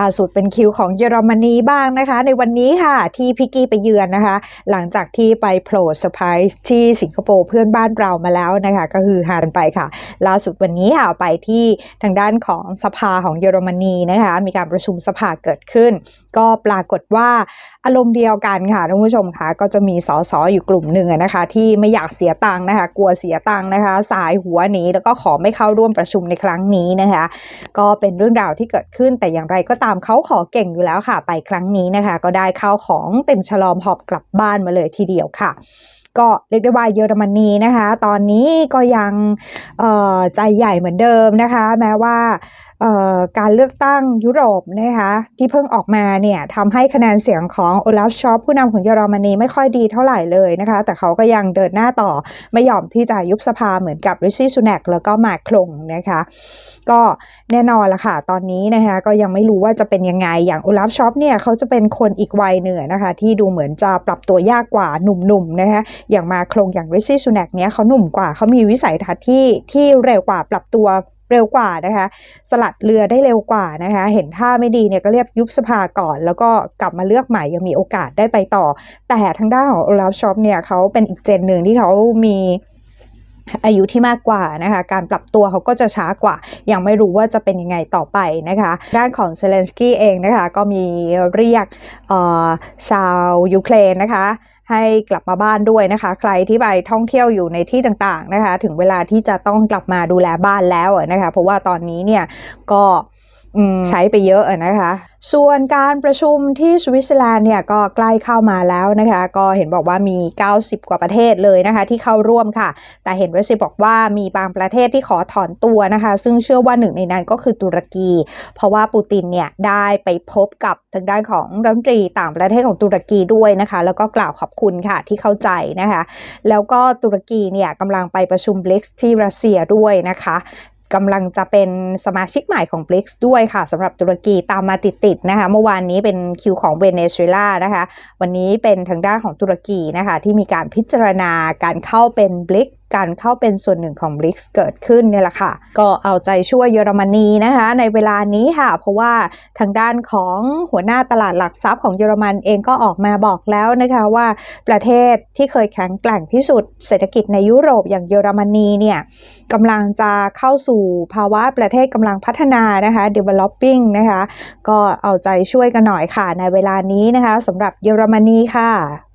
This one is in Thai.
ล่าสุดเป็นคิวของเยอรมนีบ้างนะคะ ในวันนี้ค่ะที่พิกกี้ไปเยือนนะคะ หลังจากที่ไปโผล่เซอร์ไพรส์ที่สิงคโปร์เพื่อนบ้านเรามาแล้วนะคะ ก็คือฮากันไปค่ะล่าสุดวันนี้ค่ะไปที่ทางด้านของสภาของเยอรมนีนะคะ มีการประชุมสภาเกิดขึ้น ก็ปรากฏว่าอารมณ์เดียวกันค่ะท่านผู้ชมค่ะก็จะมีสสออยู่กลุ่มหนึ่งนะคะ ที่ไม่อยากเสียตังค์นะคะ กลัวเสียตังค์นะคะ สายหัวหนีแล้วก็ขอไม่เข้าร่วมประชุมในครั้งนี้นะคะ ก็เป็นเรื่องราวที่เกิดขึ้นแต่อย่างไรก็ตามเขาขอเก่งอยู่แล้วค่ะ ไปครั้งนี้นะคะ ก็ได้ข้าวของเต็มฉลอมหอบกลับบ้านมาเลยทีเดียวค่ะก็เรียกได้ว่าเยอรมนีนะคะ ตอนนี้ก็ยังเอ่อใจใหญ่เหมือนเดิมนะคะ แม้ว่าการเลือกตั้งยุโรปนะคะที่เพิ่งออกมาเนี่ยทำให้คะแนนเสียงของโอลาฟชอปผู้นำของเยอรมนีไม่ค่อยดีเท่าไหร่เลยนะคะแต่เขาก็ยังเดินหน้าต่อไม่ยอมที่จะยุบสภาเหมือนกับริชี่ซูแนกแล้วก็มาคลงนะคะก็แน่นอนละค่ะตอนนี้นะคะก็ยังไม่รู้ว่าจะเป็นยังไงอย่างโอลาฟชอปเนี่ยเขาจะเป็นคนอีกวัยเหนือนะคะที่ดูเหมือนจะปรับตัวยากกว่าหนุ่มๆนะคะอย่างมาครงอย่างริชี่ซูแนกเนี่ยเขาหนุ่มกว่าเขามีวิสัยทัศน์ที่ที่เร็วกว่าปรับตัว เร็วกว่านะคะ สลัดเรือได้เร็วกว่านะคะ เห็นท่าไม่ดีเนี่ยก็เรียกยุบสภาก่อน แล้วก็กลับมาเลือกใหม่ยังมีโอกาสได้ไปต่อ แต่ทางด้านของโอลาฟชอปเนี่ยเขาเป็นอีกเจนหนึ่งที่เขามีอายุที่มากกว่านะคะการปรับตัวเขาก็จะช้ากว่า ยังไม่รู้ว่าจะเป็นยังไงต่อไปนะคะ ด้านของเซเลนสกี้เองนะคะ ก็มีเรียกชาวยูเครนนะคะ ให้กลับมาบ้านด้วยนะคะ ใครที่ไปท่องเที่ยวอยู่ในที่ต่างๆนะคะ ถึงเวลาที่จะต้องกลับมาดูแลบ้านแล้วนะคะ เพราะว่าตอนนี้เนี่ยก็ ใช้ไปเยอะนะคะ ส่วนการประชุมที่สวิตเซอร์แลนด์เนี่ยก็ใกล้เข้ามาแล้วนะคะ ก็เห็นบอกว่ามี 90 กว่าประเทศเลยนะคะ ที่เข้าร่วมค่ะ แต่เห็นเรซิบอกว่ามีบางประเทศที่ขอถอนตัวนะคะ ซึ่งเชื่อว่าหนึ่งในนั้นก็คือตุรกี เพราะว่าปูตินเนี่ยได้ไปพบกับทางด้านของรัฐมนตรีต่างประเทศของตุรกีด้วยนะคะ แล้วก็กล่าวขอบคุณค่ะที่เข้าใจนะคะ แล้วก็ตุรกีเนี่ยกำลังไปประชุมบลิกที่รัสเซียด้วยนะคะ กำลังจะเป็นสมาชิกใหม่ของ b r i c s ด้วยค่ะสำหรับตุรกีตามมาติดๆนะคะ เมื่อวานนี้เป็นคิวของเวเนซุเอลานะคะ วันนี้เป็นทางด้านของตุรกีนะคะ ที่มีการพิจารณาการเข้าเป็น b r i c s การเข้าเป็นส่วนหนึ่งของ b r i c s เกิดขึ้นเนี่ยแหละค่ะ ก็เอาใจช่วยเยอรมนีนะคะ ในเวลานี้ค่ะ เพราะว่าทางด้านของหัวหน้าตลาดหลักทรัพย์ของเยอรมันเองก็ออกมาบอกแล้วนะคะว่าประเทศที่เคยแข็งแกร่งที่สุด เศรษฐกิจในยุโรปอย่างเยอรมนีเนี่ยกำลังจะเข้าสู่ภาวะประเทศกำลังพัฒนานะคะ developing นะคะ ก็เอาใจช่วยกันหน่อยค่ะในเวลานี้นะคะสำหรับเยอรมนีค่ะ